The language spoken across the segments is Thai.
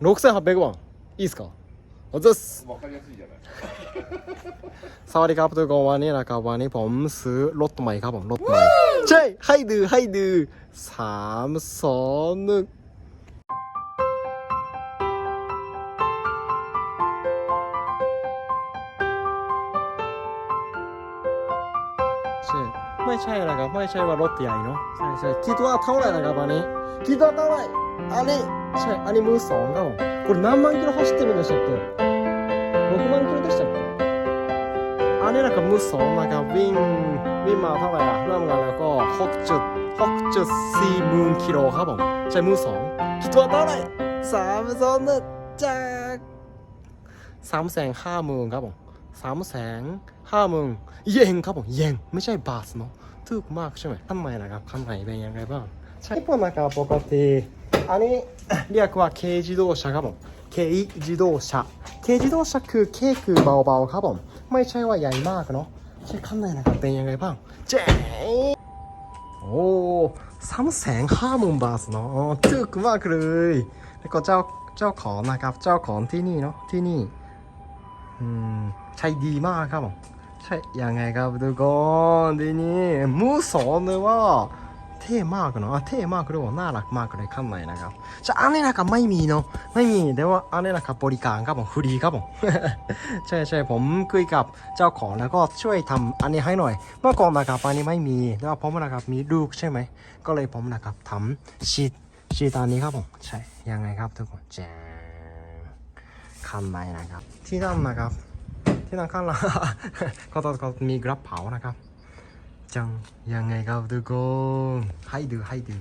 6800番いいっすかおざっすわかりやすいじゃない สวัสดีครับทุกคนวันนี้นะครับวันนี้ผมซื้อรถใหม่ครับผมรถใหม่ใช่ให้ดูให้ดูสามสองหนึ่งใช่ไม่ใช่นะครับไม่ใช่ว่ารถใหญ่เนาะใช่ใช่คิดว่าเท่าไหร่นะครับอันนี้คิดว่าเท่าไหร่ อันนี้ใช่อันนี้มือสองครับผมこれ何万キロ走ってるんでしたっけ6万キロでしたっけ อันนี้นะครับมือสองนะครับวิ่งวิ่งมาเท่าไหร่อะเริ่มกันแล้วก็6จุด6จุดสี่หมื่นกิโลครับผมใช้มือสองคิดว่าเท่าไหร่สามสองหนึ่งจากสามแสนห้าหมื่นครับผมสามแสนห้าหมื่นเยนครับผมเยนไม่ใช่บาทเนาะถูกมากใช่ไหมข้างในนะครับข้างในเป็นยังไงบ้างใช่ญี่ปุ่นนะครับปกติ อันนี้เรียกว่าเคจิโดชาครับผมเคจิโดชาเคจิโดชาคือเคคือเบาๆครับผมไม่ใช่ว่าใหญ่มากเนาะใช่ข้างในนะครับเป็นยังไงบ้างเจ๊อสามแสนห้าหมื่นบาทเนาะถูกมากเลยแล้วก็เจ้าเจ้าของนะครับเจ้าของที่นี่เนาะที่นี่ใช่ดีมากครับผมใช่ยังไงครับทุกคนดีนี่มือสองเลยว่า เท่มากเนาะอะเท่มากเลยว่าน่ารักมากเลยข้างในนะครับจะอันนี้นะครับไม่มีเนาะไม่มีแต่ว่าอันนี้นะครับบริการครับผมฟรีครับผมใช่ใช่ผมคุยกับเจ้าของแล้วก็ช่วยทำอันนี้ให้หน่อย เมื่อก่อนนะครับอันนี้ไม่มีแต่ว่าผมนะครับมีลูกใช่ไหมก็เลยผมนะครับทำชีตชีตอันนี้ครับผมใช่ยังไงครับทุกคนแจ้งข้างในนะครับ ที่นั่นนะครับที่นั่นข้างล่างก็ต้องมีกระเป๋านะครับ จังยังไงครับทุกคนให้ดูให้ดู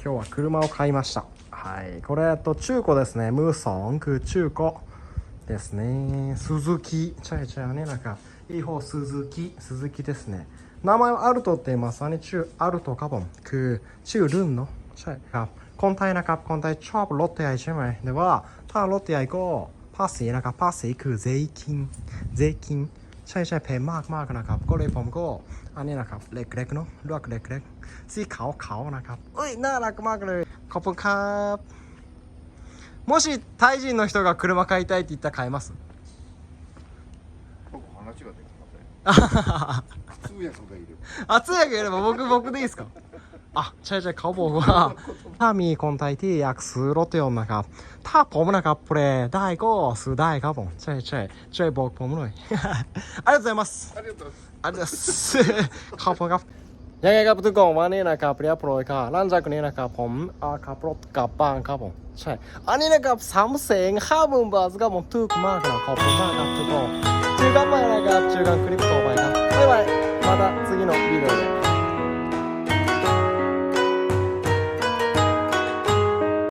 今日は車を買いましたはいこれえっと中古ですねムーソンคือ中古ですね鈴木ใช่ใช่ねなんかいい方鈴木鈴木ですね名前はアルトって言いますอันนี้ชื่อアルトครับผมคือชื่อรุ่นเนาะใช่ครับคนไทยนะครับคนไทยชอบรถใหญ่ใช่ไหมแต่ว่าถ้ารถใหญ่ก็ภาษีนะครับภาษีคือ税金税金 ใช่ใช่แพงมากมากๆนะครับ ก็เลยผมก็อันนี้นะครับเล็กๆเนาะเลือกเล็กๆสีขาวๆนะครับเอ้ยน่ารักมากเลยขอบคุณครับもしタイ人の人が車買いたいって言ったら買えます僕話ができません通訳がいるあ通訳やれば僕僕でいいですか อะใช่ใช่เขาบอกว่า ถ้ามีคนไทยที่อยากซื้อรถยนต์นะครับ ถ้าผมนะครับแปลได้ก็ซื้อได้ครับผม ใช่ใช่ช่วยบอกผมหน่อยありがとうございますありがとขอบคุณครับยังไงครับทุกคนวันนี้นะครับเรียบร้อยค่ะหลังจากนี้นะครับผมอาขับรถกลับบ้านครับผมใช่อันนี้นะครับสามแสนห้าหมื่นบาทครับผมถูกมากนะขอบคุณมากครับทุกคนเจอกันใหม่นะครับเจอกันคลิปต่อไปครับบ๊ายบายまた次のビデオで